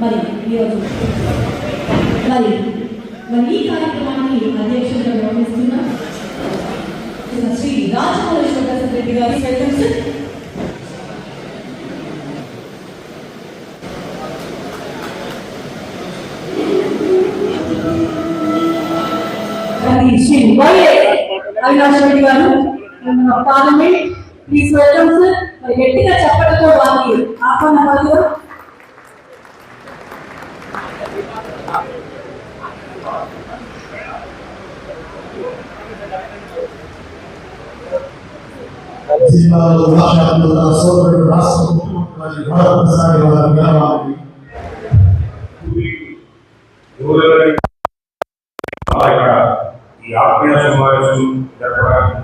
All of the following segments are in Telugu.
మరి ఈరోజు మరి మరి ఈ కార్యక్రమానికి అధ్యక్షులుగా వ్యవహరిస్తున్న శ్రీ రాజమౌళేశ్వర రెడ్డి గారి వెల్కమ్ సార్ మరి శ్రీ వైఏ అవినాష్ రెడ్డి గారు మన పార్లమెంట్ ప్లీజ్ వెల్కమ్ సార్ మరి గట్టిగా చెప్పడంతో వారికి ఆహ్వాన పలుకుదాం జిల్లాలో రాష్ట్రాల్లో తన సోదరుడు రాష్ట్ర ముఖ్యమంత్రి మరొకసారి వారి గ్రామానికి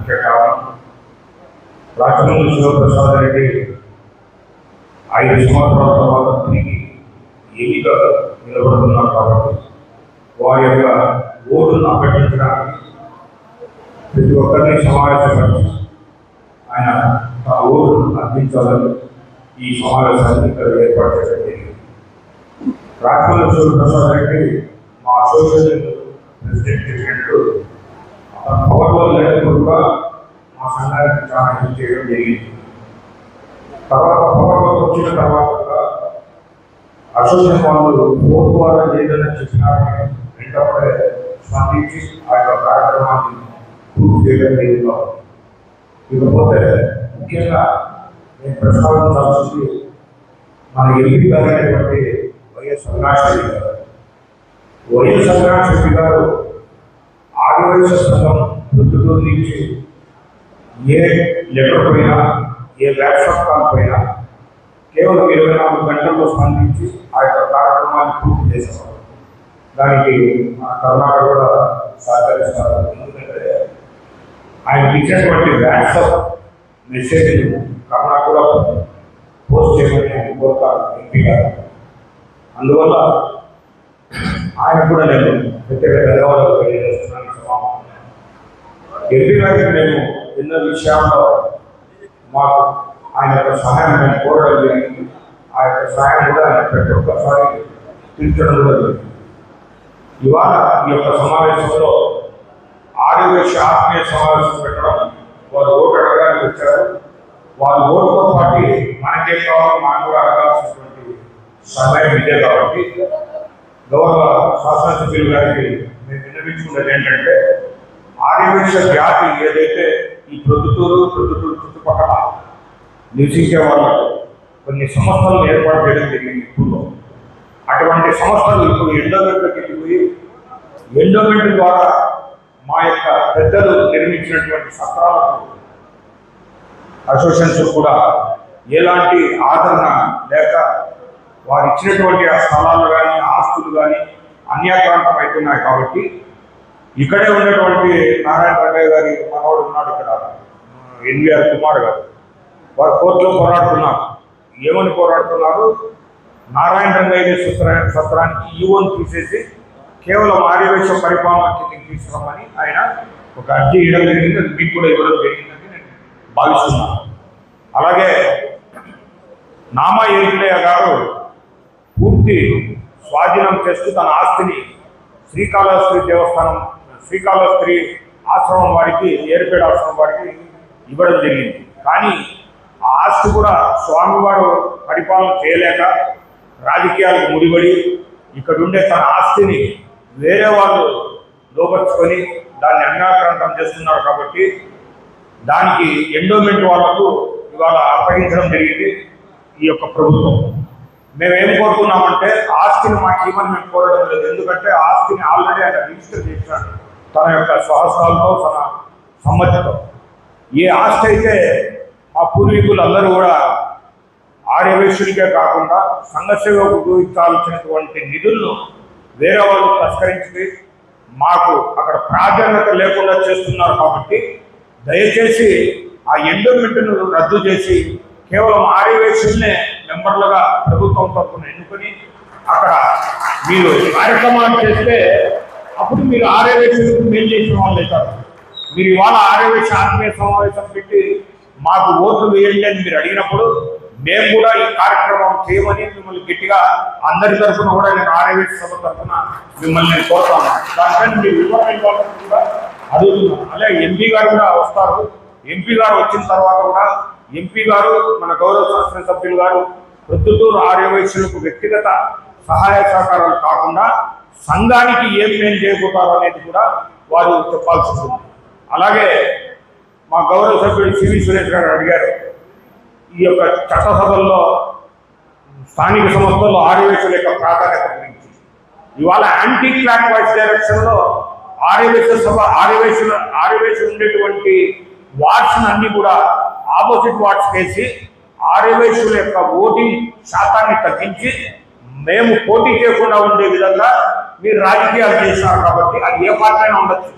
ముఖ్య కారణం రాజమండ్రి శివప్రసాద్ రెడ్డి ఐదు సంవత్సరాల తర్వాత తిరిగి ఎన్నిక నిలబడుతున్నారు కాబట్టి వారి యొక్క ఓటును అభ్యర్థించడానికి ప్రతి ఒక్కరిని సమావేశపరిచి ఆయన తన ఓటును అందించాలని ఈ సమావేశాన్ని ఇక్కడ ఏర్పాటు చేయడం జరిగింది. శివప్రసాద్ రెడ్డి మా అసోసియేషన్ ప్రెసిడెంట్ చెప్పినట్టు పవర్లో లేనప్పుడు కూడా మా సంఘానికి చాలా హెల్ప్ చేయడం జరిగింది తర్వాత పవర్లోకి వచ్చిన తర్వాత కూడా అసోసియేషన్ వాళ్ళు ఫోన్ ద్వారా ఏదైనా చెప్పినారని వెంటనే స్పందించి ఆ యొక్క కార్యక్రమాన్ని పూర్తి చేయడం జరిగింది ఇకపోతే ముఖ్యంగా నేను ప్రస్తావించాల్సింది మన ఎంపీ గారు అయినటువంటి వైఎస్ అవినాష్ గారు వైఎస్ గారు ఆదివాసీ సంఘం ప్రొద్దుటూరు నుంచి ఏ లెటర్ పైన ఏ ల్యాప్టాప్ కాల్ పైన కేవలం ఇరవై నాలుగు గంటల్లో స్పందించి ఆ యొక్క కార్యక్రమాన్ని పూర్తి చేసేవారు. దానికి మన కర్ణాటక కూడా సహకరిస్తారు. ఎందుకంటే ఆయన ఇచ్చినటువంటి వాట్సాప్ మెసేజ్ కర్ణాటక కూడా పోస్ట్ చేయమని ఆయన కోరుతారు ఎంపీ గారు. అందువల్ల ఆయన కూడా నేను ప్రత్యేక ధన్యవాదాలు తెలియజేస్తున్నాను. ఎంపీ మేము నేను ఎన్నో విషయాల్లో మాకు ఆయన యొక్క సహాయం మేము కోరడం జరిగింది. ఆ యొక్క సహాయం కూడా ఆయన ప్రతి ఒక్కసారి తీర్చడం కూడా జరిగింది. ఇవాళ ఈ యొక్క సమావేశంలో ఆదివేశ ఆత్మీయ సమావేశం పెట్టడం వారు ఓటు అడగడానికి వచ్చారు. వారి ఓటుతో పాటు మనకే కావాలి మనం కూడా అడగాల్సినటువంటి సమయం ఇదే కాబట్టి గౌరవ శాసనసభ్యులు గారికి మేము విన్నవించుకున్నది ఏంటంటే ఆదివేశ జాతి ఏదైతే ఈ ప్రొద్దుటూరు ప్రొద్దుటూరు చుట్టుపక్కల నివసించే వాళ్ళకు కొన్ని సంస్థలను ఏర్పాటు చేయడం జరిగింది ఇప్పుడు. అటువంటి సంస్థలు ఇప్పుడు ఎండోమెంట్లోకి వెళ్ళిపోయి ఎండోమెంట్ ద్వారా మా యొక్క పెద్దలు నిర్మించినటువంటి సత్రాలకు అసోసియేషన్స్ కూడా ఎలాంటి ఆదరణ లేక వారు ఇచ్చినటువంటి ఆ స్థలాలు కానీ ఆస్తులు కానీ అన్యాక్రాంతం అవుతున్నాయి కాబట్టి ఇక్కడే ఉన్నటువంటి నారాయణ రంగయ్య గారి మనవాడు ఉన్నాడు ఇక్కడ. ఎన్వీఆర్ కుమార్ గారు. వారు కోర్టులో పోరాడుతున్నారు. ఏమని పోరాడుతున్నారు? నారాయణ రంగయ్య సత్రా సత్రానికి ఈవోని తీసేసి కేవలం ఆర్యవేశ పరిపాలన కిందకి తీసుకురమ్మని ఆయన ఒక అర్జీ ఇవ్వడం జరిగింది. మీకు కూడా ఇవ్వడం జరిగిందని నేను భావిస్తున్నాను. అలాగే నామా ఏరిలయ్య గారు పూర్తి స్వాధీనం చేస్తూ తన ఆస్తిని శ్రీకాళహస్తి దేవస్థానం శ్రీకాళహస్త్రి ఆశ్రమం వారికి ఏర్పేడ ఆశ్రమం వారికి ఇవ్వడం జరిగింది. కానీ ఆ ఆస్తి కూడా స్వామివారు పరిపాలన చేయలేక రాజకీయాలకు ముడిపడి ఇక్కడ ఉండే తన ఆస్తిని వేరే వాళ్ళు లోపరుచుకొని దాన్ని అన్యాక్రాంతం చేస్తున్నారు కాబట్టి దానికి ఎండోమెంట్ వాళ్ళకు ఇవాళ అప్పగించడం జరిగింది ఈ యొక్క ప్రభుత్వం. మేము ఏం కోరుకున్నామంటే ఆస్తిని మాకు ఇవ్వని మేము కోరడం లేదు. ఎందుకంటే ఆస్తిని ఆల్రెడీ ఆయన రిజిస్టర్ చేశాడు. తన యొక్క సాహసాలతో తన సమ్మతితో. ఏ ఆస్తి అయితే మా పూర్వీకులు అందరూ కూడా ఆర్యవేశ్యుడికే కాకుండా సంఘసేవకు ఉపయోగించాల్సినటువంటి నిధులను వేరే వాళ్ళు తస్కరించి మాకు అక్కడ ప్రాధాన్యత లేకుండా చేస్తున్నారు కాబట్టి దయచేసి ఆ ఎండోమెంట్ను రద్దు చేసి కేవలం ఆర్యవేశ్యుల్నే మెంబర్లుగా ప్రభుత్వం తరఫున ఎన్నుకొని అక్కడ మీరు కార్యక్రమాలు చేస్తే అప్పుడు మీరు ఆర్యవేషన్ మేలు చేసిన వాళ్ళు అవుతారు. మీరు ఇవాళ ఆర్యవేశ ఆత్మీయ సమావేశం పెట్టి మాకు ఓట్లు వేయండి అని మీరు అడిగినప్పుడు మేము కూడా ఈ కార్యక్రమం చేయమని మిమ్మల్ని గట్టిగా అందరి తరఫున కూడా నేను ఆర్యవేశ సభ తరఫున మిమ్మల్ని నేను కోరుతాను దానిపైన మీరు వివరణ ఇవ్వాలని కూడా అడుగుతున్నాను. అలాగే ఎంపీ గారు కూడా వస్తారు. ఎంపీ గారు వచ్చిన తర్వాత కూడా ఎంపీ గారు మన గౌరవ శాసనసభ్యులు గారు ప్రొద్దుటూరు ఆర్యవైశ్యులకు వ్యక్తిగత సహాయ సహకారాలు కాకుండా సంఘానికి ఏం మేలు చేయబోతారు అనేది కూడా వారు చెప్పాల్సి ఉంది అలాగే మా గౌరవ సభ్యుడు సివి సురేష్ గారు అడిగారు. ఈ యొక్క చట్టసభల్లో స్థానిక సంస్థల్లో ఆర్యవేశుల యొక్క ప్రాధాన్యత గురించి. ఇవాళ యాంటీ క్లాక్ వైస్ డైరెక్షన్లో ఆర్యవేశ సభ ఆర్యవేశుల ఆర్యవేశం ఉండేటువంటి వార్డ్స్ని అన్ని కూడా ఆపోజిట్ వార్డ్స్ వేసి ఆర్యవేశుల యొక్క ఓటింగ్ శాతాన్ని తగ్గించి మేము పోటీ చేయకుండా ఉండే విధంగా మీరు రాజకీయాలు చేశారు కాబట్టి అది ఏ పార్టీ అయినా ఉండొచ్చు.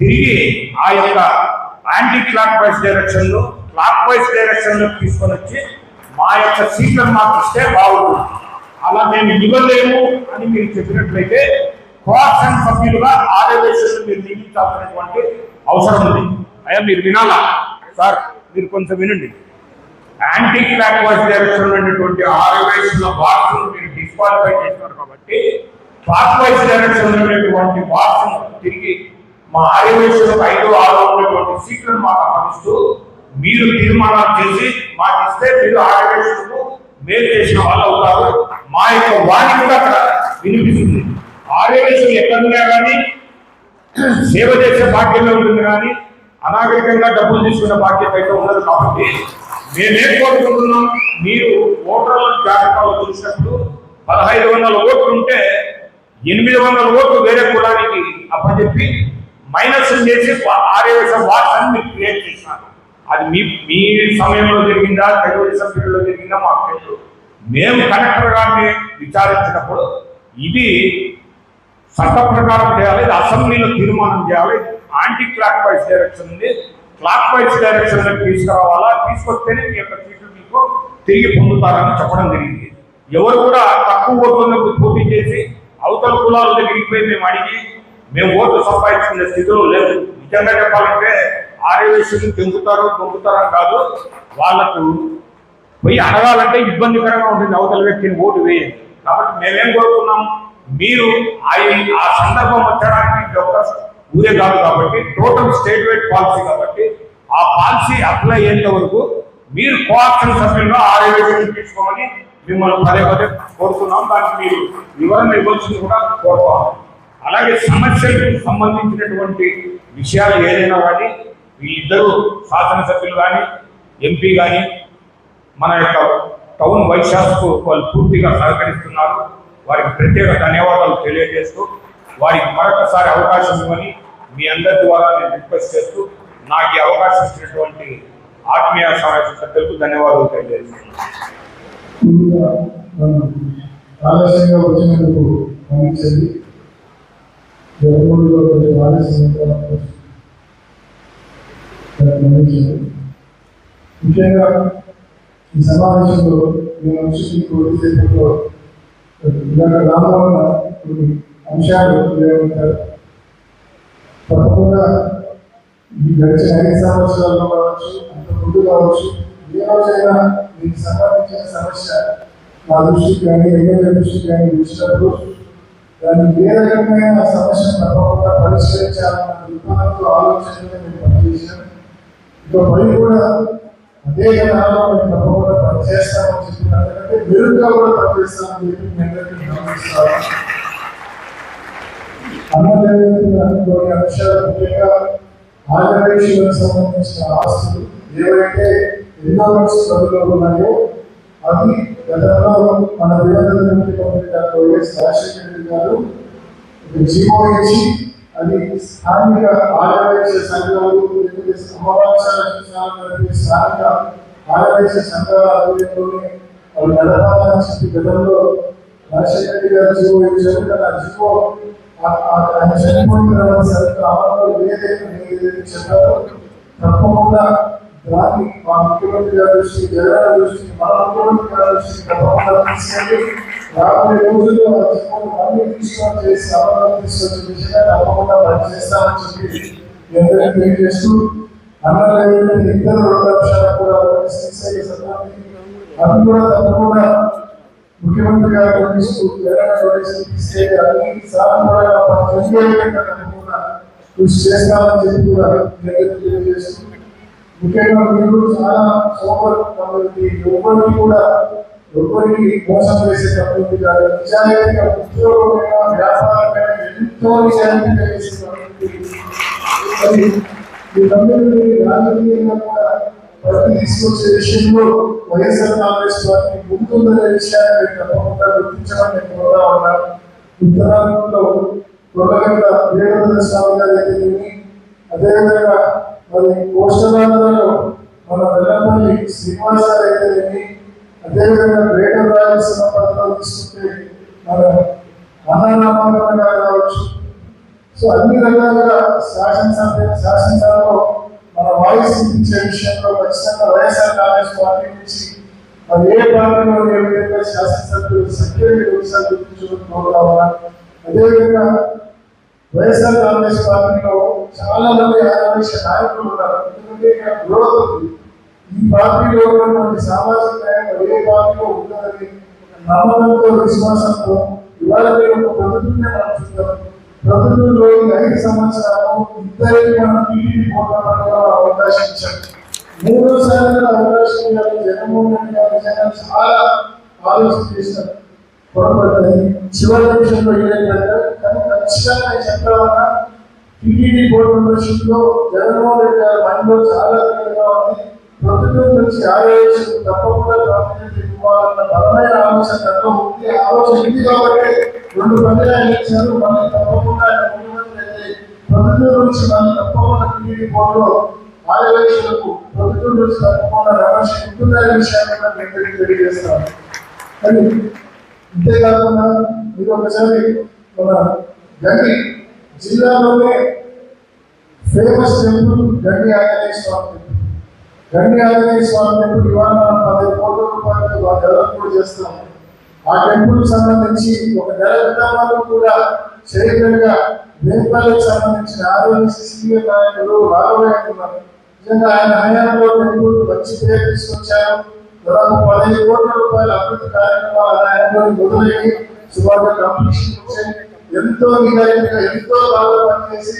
తిరిగి ఆ యొక్క యాంటీ క్లాక్ వైజ్ డైరెక్షన్లు క్లాక్ వైజ్ డైరెక్షన్లో తీసుకొని వచ్చి మా యొక్క సీట్లను మాకు ఇస్తే బాగుంటుంది. అలా మేము ఇవ్వలేము అని మీరు చెప్పినట్లయితే కోఆప్షన్ సభ్యులుగా ఆర్యవేశ్వరులు మీరు నియమించాల్సినటువంటి అవసరం ఉంది. అయ్యా మీరు వినాలా? సార్ మీరు కొంచెం వినండి. యాంటీ క్లాక్ వైజ్ డైరెక్షన్ ఉన్నటువంటి ఆరు ఆర్యవేశంలో బాక్స్ మీరు డిస్క్వాలిఫై చేస్తున్నారు కాబట్టి క్లాక్ వైజ్ డైరెక్షన్ ఉన్నటువంటి బాక్స్ తిరిగి మా ఆరు ఆర్యవేశంలో ఐదు ఆరు ఉన్నటువంటి సీట్లను మాకు అప్పగిస్తూ మీరు తీర్మానాలు చేసి మాకు ఇస్తే మీరు ఆరు ఆర్యవేశంకు మేలు చేసిన వాళ్ళు అవుతారు. మా యొక్క వాణి కూడా అక్కడ వినిపిస్తుంది ఆర్యవేశం ఎక్కడున్నా కానీ సేవ చేసే బాధ్యత ఉంటుంది కానీ అనాగరికంగా డబ్బులు తీసుకునే బాధ్యత అయితే ఉండదు కాబట్టి మేమేం కోరుకుంటున్నాం మీరు ఓటర్ల జాబితాలో చూసినప్పుడు పదహైదు వందల ఓట్లు ఉంటే ఎనిమిది వందల ఓట్లు వేరే కులానికి అప్పచెప్పి మైనస్ చేసి ఆర్యవేశం వాట్స్ మీరు క్రియేట్ చేసినారు అది మీ మీ సమయంలో జరిగిందా తెలుగుదేశం పీరియడ్లో జరిగిందా మాకు తెలియదు మేము కలెక్టర్ గారిని విచారించినప్పుడు ఇది చట్ట ప్రకారం చేయాలి ఇది అసెంబ్లీలో తీర్మానం చేయాలి యాంటీ క్లాక్ వైజ్ డైరెక్షన్ ఉంది. క్లాక్ వైజ్ డైరెక్షన్లో తీసుకురావాలా? తీసుకొస్తేనే మీ యొక్క సీట్లు మీకు తిరిగి పొందుతారని చెప్పడం జరిగింది. ఎవరు కూడా తక్కువ ఓట్లకు పోటీ చేసి అవతల కులాల దగ్గరికి పోయి మేము అడిగి మేము ఓట్లు సంపాదించుకునే స్థితిలో లేదు. నిజంగా చెప్పాలంటే ఆర్యవేశ్వరులు తెంపుతారు దొంగుతారని కాదు వాళ్ళకు పోయి అడగాలంటే ఇబ్బందికరంగా ఉంటుంది అవతల వ్యక్తిని ఓటు వేయండి. కాబట్టి మేమేం కోరుకున్నాం? మీరు ఆ ఆ సందర్భం వచ్చడానికి డాక్టర్ ఊరే కాదు కాబట్టి టోటల్ స్టేట్ వైడ్ పాలసీ కాబట్టి ఆ పాలసీ అప్లై అయ్యేంత వరకు మీరు కోఆప్షన్ సభ్యులుగా ఆర్యవేశం తీసుకోమని మిమ్మల్ని పదే పదే కోరుతున్నాం. దానికి మీరు వివరణ ఇవ్వాల్సింది కూడా కోరుకోవాలి. అలాగే సమస్యలకు సంబంధించినటువంటి విషయాలు ఏదైనా కానీ వీళ్ళిద్దరూ శాసనసభ్యులు కానీ ఎంపీ కానీ మన యొక్క టౌన్ వైశాఖకు వాళ్ళు పూర్తిగా సహకరిస్తున్నారు. వారికి ప్రత్యేక ధన్యవాదాలు తెలియజేస్తూ వారికి మరొకసారి అవకాశం ఇవ్వని మీ అందరి ద్వారా నేను రిక్వెస్ట్ చేస్తూ నాకు ఈ అవకాశం ఇచ్చినటువంటి ఆత్మీయ సమావేశ సభ్యులకు ధన్యవాదాలు తెలియజేస్తున్నాను. ముందుగా మనం ఆలస్యంగా వచ్చినందుకు జగన్మోహన్లో కొంచెం ఆలస్యంగా ముఖ్యంగా ఈ సమావేశంలో నేను వచ్చి కొద్దిసేపట్లో రామవల్ల కొన్ని అంశాలు లేవంటారు తప్పకుండా ఈ గడిచిన ఐదు సంవత్సరాల్లో కావచ్చు అంత ముందు కావచ్చు ఏ రోజైనా దీనికి సంబంధించిన సమస్య నా దృష్టికి కానీ ఎమ్మెల్యే దృష్టికి కానీ వచ్చినప్పుడు దాన్ని ఏ రకమైన సమస్య తప్పకుండా పరిష్కరించాలన్న దృక్పథంతో ఆలోచనగా నేను పనిచేశాను ఇంకా పని కూడా అదే విధానంలో మేము తప్పకుండా పనిచేస్తామని చెప్పిన అంతకంటే మెరుగ్గా కూడా పనిచేస్తామని చెప్పి మీ అందరికీ గమనిస్తాను కొన్ని అంశాలు ముఖ్యంగా ఆంధ్రప్రదేశ్కి సంబంధించిన ఆస్తులు ఏవైతే ఎన్నోమెంట్స్ పరిధిలో ఉన్నాయో అవి గతంలో మన విడుదల ముఖ్యమంత్రి రాజశేఖర గారు జీవో ఇచ్చి అది స్థానిక ఆంధ్రప్రదేశ్ సంఘాలు స్థానిక ఆంధ్రప్రదేశ్ సంఘాల ఆధ్వర్యంలోనే వాళ్ళు నడపాలని చెప్పి గతంలో రాజశేఖర గారు జీవో ఇచ్చారు కానీ ఆ జీవో చెప్పారో తప్పకుండా దాన్ని మా ముఖ్యమంత్రి గారి దృష్టి జగన్ దృష్టి మన ముఖ్యమంత్రి గారి దృష్టి తప్పకుండా తీసుకెళ్ళి రాబోయే రోజుల్లో ఆ చెప్పిన అన్ని తీసుకొని చేసి అమలు తీసుకొచ్చే విషయంగా తప్పకుండా పనిచేస్తామని చెప్పి తెలియజేస్తూ ఇద్దరు రెండు కూడా శ్రీశైల కూడా తప్పకుండా ముఖ్యమంత్రి గారు పంపిస్తూ అన్ని సానుకూలంగా పనిచేయకుండా తప్పకుండా కృషి చేస్తామని చెప్పి కూడా తెలియజేస్తూ ముఖ్యంగా మీరు చాలా సోమర్ కాబట్టి ఎవరికి కూడా ఎవరికి మోసం చేసే తప్పది కాదు నిజాయితీగా ఉద్యోగమైన వ్యాపారమైన ఎంతో నిజాయితీగా చేసే ఈ తమ్ముడిని రాజకీయంగా కూడా ప్రతి తీసుకొచ్చే విషయంలో వైఎస్ఆర్ కాంగ్రెస్ పార్టీ ముందుందనే విషయాన్ని తప్పకుండా గుర్తించమని నేను కోరుతా ఉన్నాను. ఉత్తరాంధ్రలో కొల్లగడ్డ వీరభద్ర స్వామి గారి దగ్గరికి అదేవిధంగా మరి కోస్టలాంధ్రలో మన వెల్లపల్లి శ్రీనివాస గారి దగ్గరికి అదేవిధంగా గ్రేటర్ రాయలసీమ పథకంలో తీసుకుంటే మన అన్నరామారావు గారు కావచ్చు. సో అన్ని రకాలుగా శాసనసభ శాసనసభలో మన వాయిస్ ఇచ్చే విషయంలో ఖచ్చితంగా వైఎస్ఆర్ కాంగ్రెస్ పార్టీ నుంచి మరి ఏ పార్టీలో ఏ విధంగా శాసనసభ్యులు సంఖ్యని ఒకసారి గుర్తించుకోవాలా అదేవిధంగా వైఎస్ఆర్ కాంగ్రెస్ పార్టీలో చాలా మంది ఆదర్శ నాయకులు ఉన్నారు. ఎందుకంటే ఇక్కడ గ్రోత్ ఉంది. ఈ పార్టీలో ఉన్నటువంటి సామాజిక న్యాయం ఏ పార్టీలో ఉంటుందని నమ్మకంతో విశ్వాసంతో ఇవాళ మీరు ఒక ప్రభుత్వమే మనం చూద్దాం ప్రభుత్వంలో ఈ ఐదు సంవత్సరాలు ఇద్దరికి మనం టీడీపీ పోరాటంలో అవకాశం ఇచ్చాం మూడోసారి అవకాశం ఇవ్వాలి. జగన్మోహన్ రెడ్డి గారు చాలా ఆలోచన చేశారు. పొరపడ్డాయి చివరి నిమిషంలో ఏదైతే కానీ ఖచ్చితంగా చెప్పాలన్నా టీడీపీ బోర్డు మెంబర్షిప్లో జగన్మోహన్ రెడ్డి గారి చాలా ఉంది. ప్రభుత్వం తప్పకుండా ప్రాధాన్యత ఇవ్వాలన్న బలమైన ఆలోచన ఉంది ఆలోచన కాబట్టి రెండు పర్యాలు ఇచ్చారు మనం తప్పకుండా ప్రభుత్వం నుంచి మళ్ళీ తప్పకుండా టీడీపీ బోర్డులో ఆదేశాలకు ప్రభుత్వం నుంచి తప్పకుండా రమేష్ ఉంటుందనే విషయాన్ని కూడా తెలియజేస్తాను కానీ అంతేకాకుండా మీరు ఒకసారి మన గండి జిల్లాలోనే famous temple Gandi Anjaneya Swamy temple Gandi Anjaneya Swamy temple ఇవాళ మనం కోట్ల రూపాయలు ఆ చేస్తాం ఆ టెంపుల్ సంబంధించి ఒక నెల విధానాలు కూడా చేయగలిగా నేపాల్కి సంబంధించిన ఆరోగ్య సీనియర్ నాయకులు రాఘవయ్య ఉన్నారు. నిజంగా ఆయన హయాంలో టెంపుల్ మంచి పేరు తీసుకొచ్చారు. దాదాపు పదిహేను కోట్ల రూపాయల అభివృద్ధి కార్యక్రమాలు ఆయనలో మొదలయ్యి సుమారుగా కంప్లీషన్ వచ్చాయి. ఎంతో నిజాయితీగా ఎంతో బాగా పనిచేసి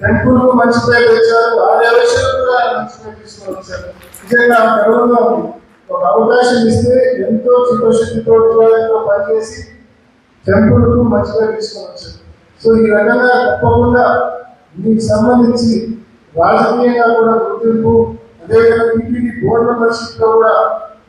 టెంపుల్కు మంచి పేరు తెచ్చారు. ఆర్యవేశాలు కూడా మంచి పేరు తీసుకొని వచ్చారు. నిజంగా గర్వంగా ఉంది ఒక అవకాశం ఇస్తే ఎంతో చిత్తశుద్ధితో విధానంతో పనిచేసి టెంపుల్కు మంచి పేరు తీసుకొని వచ్చారు. సో ఈ రకంగా తప్పకుండా దీనికి సంబంధించి రాజకీయంగా కూడా గుర్తింపు అదేవిధంగా టీటీడీ బోర్డు మెంబర్షిప్లో కూడా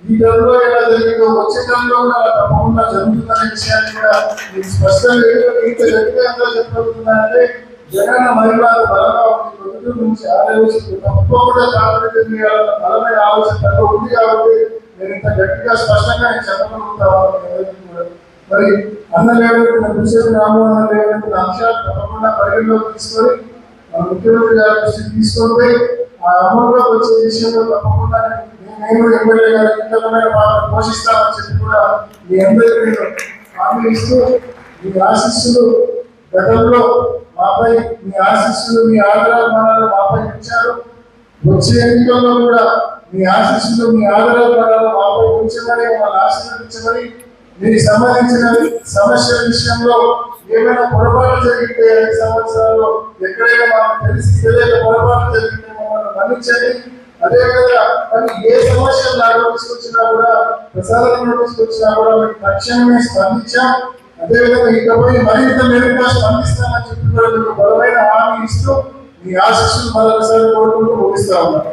ఈ టైంలో ఎలా జరిగిందో వచ్చే టైంలో కూడా తప్పకుండా జరుగుతుందనే విషయాన్ని కూడా మీకు స్పష్టంగా ఎందుకంటే ఇంత గట్టిగా ఎంత చెప్పగలుగుతున్నారంటే జగన్ మహిళ బలంగా ఉంది ప్రభుత్వం నుంచి ఆలోచన తప్పకుండా కాంగ్రెస్ చేయాలన్న బలమైన ఆలోచన ఉంది కాబట్టి నేను ఇంత గట్టిగా స్పష్టంగా నేను చెప్పగలుగుతాను మరి అన్న లేవనెత్తిన బిజెపి రామోహన్ లేవనెత్తిన అంశాలు తప్పకుండా పరిగణలోకి తీసుకొని మన ముఖ్యమంత్రి గారి దృష్టికి తీసుకొని ఆ అమలులోకి వచ్చే విషయంలో తప్పకుండా నేను ఎమ్మెల్యే గారి కీలకమైన పాత్ర పోషిస్తామని చెప్పి కూడా మీ అందరికీ నేను హామీ ఇస్తూ మీ ఆశిస్సులు గతంలో మాపై మీ ఆశీస్సులు మీ ఆదరాభిమానాలు మాపై ఉంచారు. వచ్చే ఎన్నికల్లో కూడా మీ ఆశీస్సులు మీ ఆదరాభిమానాలు మాపై ఉంచమని మమ్మల్ని ఆశీర్వదించమని మీకు సంబంధించిన సమస్యల విషయంలో ఏమైనా పొరపాటు జరిగితే ఐదు సంవత్సరాల్లో ఎక్కడైనా మాకు తెలిసి తెలియక పొరపాటు జరిగితే మమ్మల్ని మన్నించండి. అదేవిధంగా మరి ఏ సమస్య దాని తీసుకొచ్చినా కూడా ప్రసాదం తీసుకొచ్చినా కూడా మేము తక్షణమే స్పందించాం. అదేవిధంగా ఇకపై మరింత మెరుగ్గా స్పందిస్తామని చెప్పి కూడా బలమైన హామీ ఇస్తూ మీ ఆశీస్సులు మరొకసారి కోరుకుంటూ ముగిస్తా ఉన్నాను